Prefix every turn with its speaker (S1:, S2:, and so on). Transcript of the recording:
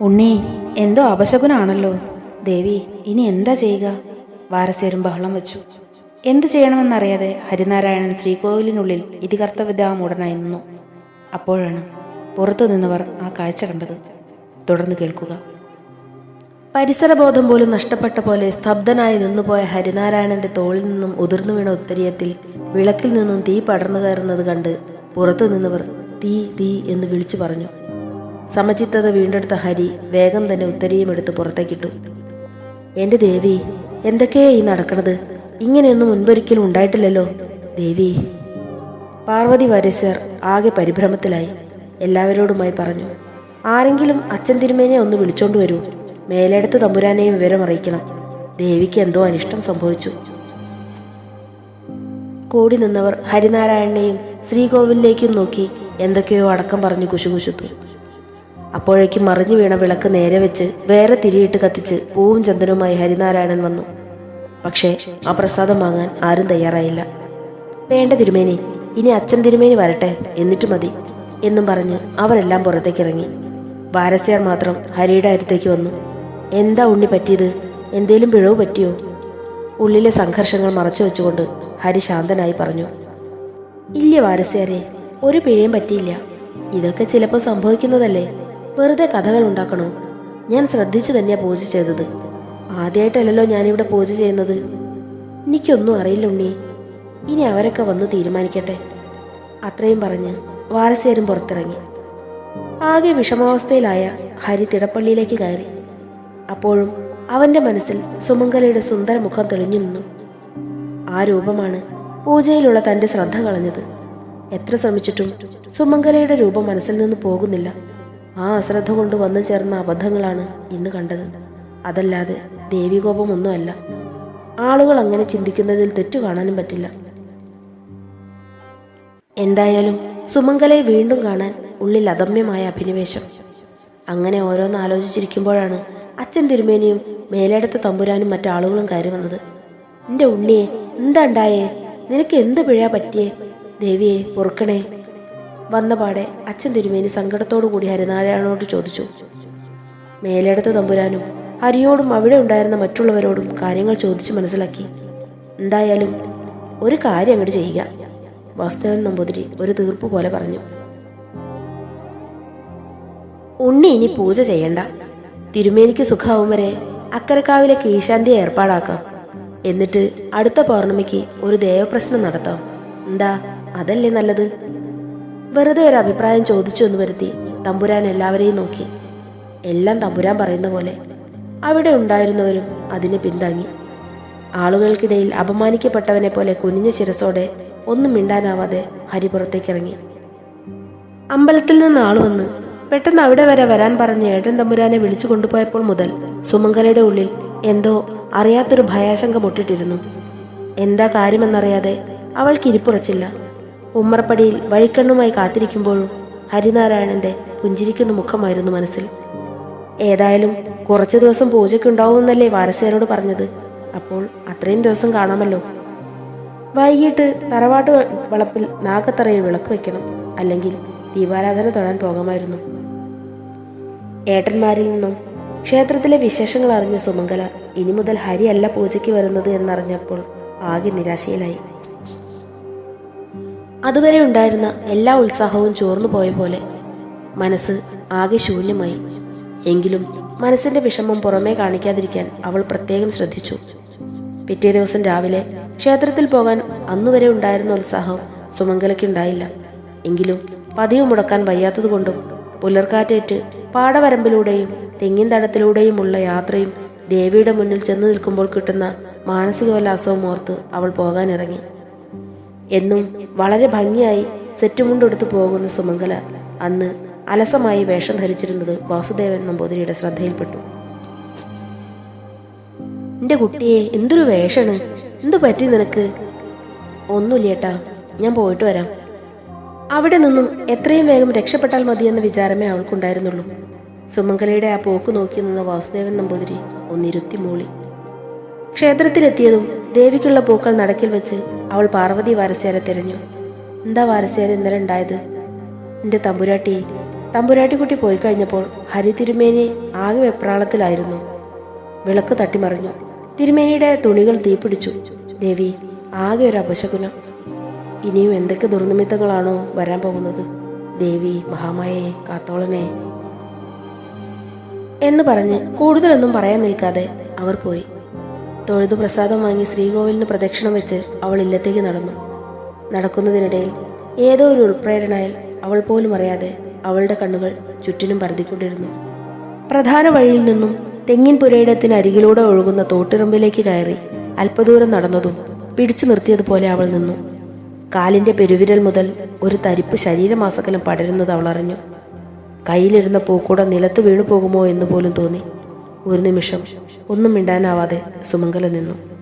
S1: ഉണ്ണി എന്തോ അപശകുനാണല്ലോ. ദേവി ഇനി എന്താ ചെയ്യുക? വാരസേരും ബഹളം വെച്ചു. എന്ത് ചെയ്യണമെന്നറിയാതെ ഹരിനാരായണൻ ശ്രീകോവിലിനുള്ളിൽ ഇതികർത്തവിദ്യാമൂടനായി നിന്നു. അപ്പോഴാണ് പുറത്തു നിന്നവർ ആ കാഴ്ച കണ്ടത്. തുടർന്ന് കേൾക്കുക. പരിസരബോധം പോലും നഷ്ടപ്പെട്ട പോലെ സ്തബ്ധനായി നിന്നുപോയ ഹരിനാരായണന്റെ തോളിൽ നിന്നും ഉതിർന്നു വീണ ഉത്തരീയത്തിൽ വിളക്കിൽ നിന്നും തീ പടർന്നു കയറുന്നത് കണ്ട് പുറത്തു നിന്നവർ തീ തീ എന്ന് വിളിച്ചു പറഞ്ഞു. സമചിത്തത വീണ്ടെടുത്ത ഹരി വേഗം തന്നെ ഉത്തരയും എടുത്ത് പുറത്തേക്കിട്ടു. എന്റെ ദേവി എന്തൊക്കെയാ ഈ നടക്കണത്? ഇങ്ങനെയൊന്നും മുൻപൊരിക്കലും ഉണ്ടായിട്ടില്ലല്ലോ. ദേവി പാർവതി വരസർ ആകെ പരിഭ്രമത്തിലായി. എല്ലാവരോടുമായി പറഞ്ഞു ആരെങ്കിലും അച്ഛൻ തിരുമേനെ ഒന്ന് വിളിച്ചോണ്ട് വരൂ. മേലെടുത്ത് തമ്പുരാനെയും വിവരം അറിയിക്കണം. ദേവിക്ക് എന്തോ അനിഷ്ടം സംഭവിച്ചു. കൂടി നിന്നവർ ഹരിനാരായണനെയും ശ്രീകോവിലേക്കും നോക്കി എന്തൊക്കെയോ അടക്കം പറഞ്ഞു കുശുകുശുത്തു. അപ്പോഴേക്കും മറിഞ്ഞു വീണ വിളക്ക് നേരെ വെച്ച് വേറെ തിരിയിട്ട് കത്തിച്ച് പൂവും ചന്ദനവുമായി ഹരിനാരായണൻ വന്നു. പക്ഷേ ആ പ്രസാദം വാങ്ങാൻ ആരും തയ്യാറായില്ല. വേണ്ട തിരുമേനി ഇനി അച്ഛൻ തിരുമേനി വരട്ടെ എന്നിട്ട് മതി എന്നും പറഞ്ഞ് അവരെല്ലാം പുറത്തേക്ക് ഇറങ്ങി വാരസ്യാർ മാത്രം ഹരിയുടെ അടുത്തേക്ക് വന്നു. എന്താ ഉണ്ണി പറ്റിയത്? എന്തേലും പിഴവ് പറ്റിയോ? ഉള്ളിലെ സംഘർഷങ്ങൾ മറച്ചു വെച്ചുകൊണ്ട് ഹരി ശാന്തനായി പറഞ്ഞു. ഇല്ല വാരസ്യാരെ ഒരു പിഴയും പറ്റിയില്ല. ഇതൊക്കെ ചിലപ്പോൾ സംഭവിക്കുന്നതല്ലേ? വെറുതെ കഥകൾ ഉണ്ടാക്കണോ? ഞാൻ ശ്രദ്ധിച്ചു തന്നെയാ പൂജ ചെയ്തത്. ആദ്യമായിട്ടല്ലല്ലോ ഞാനിവിടെ പൂജ ചെയ്യുന്നത്. എനിക്കൊന്നും അറിയില്ല ഉണ്ണി. ഇനി അവരൊക്കെ വന്ന് തീരുമാനിക്കട്ടെ. അത്രയും പറഞ്ഞ് വാരസേരും പുറത്തിറങ്ങി. ആകെ വിഷമാവസ്ഥയിലായ ഹരി തിടപ്പള്ളിയിലേക്ക് കയറി. അപ്പോഴും അവന്റെ മനസ്സിൽ സുമംഗലയുടെ സുന്ദര മുഖം തെളിഞ്ഞു നിന്നു. ആ രൂപമാണ് പൂജയിലുള്ള തന്റെ ശ്രദ്ധ കളഞ്ഞത്. എത്ര ശ്രമിച്ചിട്ടും സുമംഗലയുടെ രൂപം മനസ്സിൽ നിന്ന് പോകുന്നില്ല. ആ അശ്രദ്ധ കൊണ്ട് വന്നു ചേർന്ന അബദ്ധങ്ങളാണ് ഇന്ന് കണ്ടത്. അതല്ലാതെ ദേവികോപമൊന്നുമല്ല. ആളുകൾ അങ്ങനെ ചിന്തിക്കുന്നതിൽ തെറ്റു കാണാനും പറ്റില്ല. എന്തായാലും സുമംഗലയെ വീണ്ടും കാണാൻ ഉള്ളിൽ അദമ്യമായ അഭിനിവേശം. അങ്ങനെ ഓരോന്ന് ആലോചിച്ചിരിക്കുമ്പോഴാണ് അച്ഛൻ തിരുമേനിയും മേലെടുത്ത തമ്പുരാനും മറ്റാളുകളും കയറി വന്നത്. എന്റെ ഉണ്ണിയെ എന്താ ഉണ്ടായേ? നിനക്ക് എന്ത് പിഴ പറ്റിയേ? ദേവിയെ പൊറുക്കണേ വന്ന പാടെ അച്ഛൻ തിരുമേനി സങ്കടത്തോടു കൂടി ഹരിനാരായണനോട് ചോദിച്ചു മേലെടുത്ത തമ്പുരാനും ഹരിയോടും അവിടെ ഉണ്ടായിരുന്ന മറ്റുള്ളവരോടും കാര്യങ്ങൾ ചോദിച്ചു മനസ്സിലാക്കി. എന്തായാലും ഒരു കാര്യം അങ്ങോട്ട് ചെയ്യുക വാസ്തവൻ നമ്പൂതിരി ഒരു തീർപ്പ് പോലെ പറഞ്ഞു. ഉണ്ണി ഇനി പൂജ ചെയ്യണ്ട. തിരുമേനിക്ക് സുഖാവും വരെ അക്കരക്കാവിലെ കീശാന്തി ഏർപ്പാടാക്കാം. എന്നിട്ട് അടുത്ത പൗർണമിക്ക് ഒരു ദേവപ്രശ്നം നടത്താം. എന്താ അതല്ലേ നല്ലത്? വെറുതെ ഒരു അഭിപ്രായം ചോദിച്ചു എന്ന് വരുത്തി തമ്പുരാൻ എല്ലാവരെയും നോക്കി. എല്ലാം തമ്പുരാൻ പറയുന്ന പോലെ അവിടെ ഉണ്ടായിരുന്നവരും അതിനെ പിന്താങ്ങി. ആളുകൾക്കിടയിൽ അപമാനിക്കപ്പെട്ടവനെ പോലെ കുനിഞ്ഞ ശിരസോടെ ഒന്നും മിണ്ടാനാവാതെ ഹരി പുറത്തേക്കിറങ്ങി. അമ്പലത്തിൽ നിന്ന് ആൾ വന്ന് പെട്ടെന്ന് അവിടെ വരെ വരാൻ പറഞ്ഞ് ഏട്ടൻ തമ്പുരാനെ വിളിച്ചു കൊണ്ടുപോയപ്പോൾ മുതൽ സുമംഗലയുടെ ഉള്ളിൽ എന്തോ അറിയാത്തൊരു ഭയാശങ്ക മുട്ടിട്ടിരുന്നു എന്താ കാര്യമെന്നറിയാതെ അവൾക്ക് ഇരിപ്പുറച്ചില്ല. ഉമ്മറപ്പടിയിൽ വഴിക്കണ്ണുമായി കാത്തിരിക്കുമ്പോഴും ഹരിനാരായണന്റെ പുഞ്ചിരിക്കുന്ന മുഖമായിരുന്നു മനസ്സിൽ. ഏതായാലും കുറച്ചു ദിവസം പൂജയ്ക്കുണ്ടാവുമെന്നല്ലേ വാരസ്യാരോട് പറഞ്ഞത്. അപ്പോൾ അത്രയും ദിവസം കാണാമല്ലോ. വൈകിട്ട് തറവാട്ട് വളപ്പിൽ നാഗത്തറയിൽ വിളക്ക് വെക്കണം. അല്ലെങ്കിൽ ദീപാരാധന തൊഴാൻ പോകാമായിരുന്നു. ഏട്ടന്മാരിൽ നിന്നും ക്ഷേത്രത്തിലെ വിശേഷങ്ങൾ അറിഞ്ഞ സുമംഗല ഇനി മുതൽ ഹരിയല്ല പൂജയ്ക്ക് വരുന്നത് എന്നറിഞ്ഞപ്പോൾ ആകെ നിരാശയിലായി. അതുവരെ ഉണ്ടായിരുന്ന എല്ലാ ഉത്സാഹവും ചോർന്നു പോയ പോലെ മനസ്സ് ആകെ ശൂന്യമായി. എങ്കിലും മനസ്സിന്റെ വിഷമം പുറമേ കാണിക്കാതിരിക്കാൻ അവൾ പ്രത്യേകം ശ്രദ്ധിച്ചു. പിറ്റേ ദിവസം രാവിലെ ക്ഷേത്രത്തിൽ പോകാൻ അന്നുവരെ ഉണ്ടായിരുന്ന ഉത്സാഹം സുമംഗലയ്ക്കുണ്ടായില്ല. എങ്കിലും പതിവ് മുടക്കാൻ വയ്യാത്തതുകൊണ്ടും പുലർക്കാറ്റേറ്റ് പാടവരമ്പിലൂടെയും തെങ്ങിൻ തടത്തിലൂടെയുമുള്ള യാത്രയും ദേവിയുടെ മുന്നിൽ ചെന്നു നിൽക്കുമ്പോൾ കിട്ടുന്ന മാനസികോല്ലാസവും ഓർത്ത് അവൾ പോകാനിറങ്ങി. എന്നും വളരെ ഭംഗിയായി സെറ്റുമുണ്ടെടുത്ത് പോകുന്ന സുമംഗല അന്ന് അലസമായി വേഷം ധരിച്ചിരുന്നത് വാസുദേവൻ നമ്പൂതിരിയുടെ ശ്രദ്ധയിൽപ്പെട്ടു. എന്റെ കുട്ടിയെ എന്തൊരു വേഷാണ്? എന്തു പറ്റി നിനക്ക്? ഒന്നുമില്ലേട്ടാ ഞാൻ പോയിട്ട് വരാം. അവിടെ നിന്നും എത്രയും വേഗം രക്ഷപ്പെട്ടാൽ മതിയെന്ന വിചാരമേ അവൾക്കുണ്ടായിരുന്നുള്ളൂ. സുമംഗലയുടെ ആ പോക്ക് നോക്കി നിന്ന വാസുദേവൻ നമ്പൂതിരി ഒന്നിരുത്തി മൂളി. ക്ഷേത്രത്തിലെത്തിയതും ദേവിക്കുള്ള പൂക്കൾ നടക്കിൽ വെച്ച് അവൾ പാർവതി വാരസ്യാരെ തിരഞ്ഞു. എന്താ വാരസേര ഇന്നലെ ഉണ്ടായത്? എന്റെ തമ്പുരാട്ടി. തമ്പുരാട്ടിക്കുട്ടി പോയി കഴിഞ്ഞപ്പോൾ ഹരി തിരുമേനി ആകെ വെപ്രാളത്തിലായിരുന്നു. വിളക്ക് തട്ടിമറിഞ്ഞു. തിരുമേനിയുടെ തുണികൾ തീപിടിച്ചു. ദേവി ആകെ ഒരു അപശകുനം. ഇനിയും എന്തൊക്കെ ദുർനിമിത്തങ്ങളാണോ വരാൻ പോകുന്നത്? ദേവി മഹാമായയെ കാത്തോളനെ എന്ന് പറഞ്ഞ് കൂടുതലൊന്നും പറയാൻ നിൽക്കാതെ അവർ പോയി. തൊഴുതു പ്രസാദം വാങ്ങി ശ്രീകോവിലിന് പ്രദക്ഷിണം വെച്ച് അവൾ ഇല്ലത്തേക്ക് നടന്നു. നടക്കുന്നതിനിടയിൽ ഏതോ ഒരു ഉൾപ്രേരണയിൽ അവൾ പോലും അറിയാതെ അവളുടെ കണ്ണുകൾ ചുറ്റിനും പരതിക്കൊണ്ടിരുന്നു. പ്രധാന വഴിയിൽ നിന്നും തെങ്ങിൻ പുരയിടത്തിന് അരികിലൂടെ ഒഴുകുന്ന തോട്ടിറമ്പിലേക്ക് കയറി അല്പദൂരം നടന്നതും പിടിച്ചു നിർത്തിയതുപോലെ അവൾ നിന്നു. കാലിന്റെ പെരുവിരൽ മുതൽ ഒരു തരിപ്പ് ശരീരമാസകലം പടരുന്നത് അവൾ അറിഞ്ഞു. കയ്യിലിരുന്ന പൂക്കൂട നിലത്ത് വീണു പോകുമോ എന്ന് പോലും തോന്നി. ഒരു നിമിഷം ഒന്നും മിണ്ടാനാവാതെ സുമംഗല നിന്നു.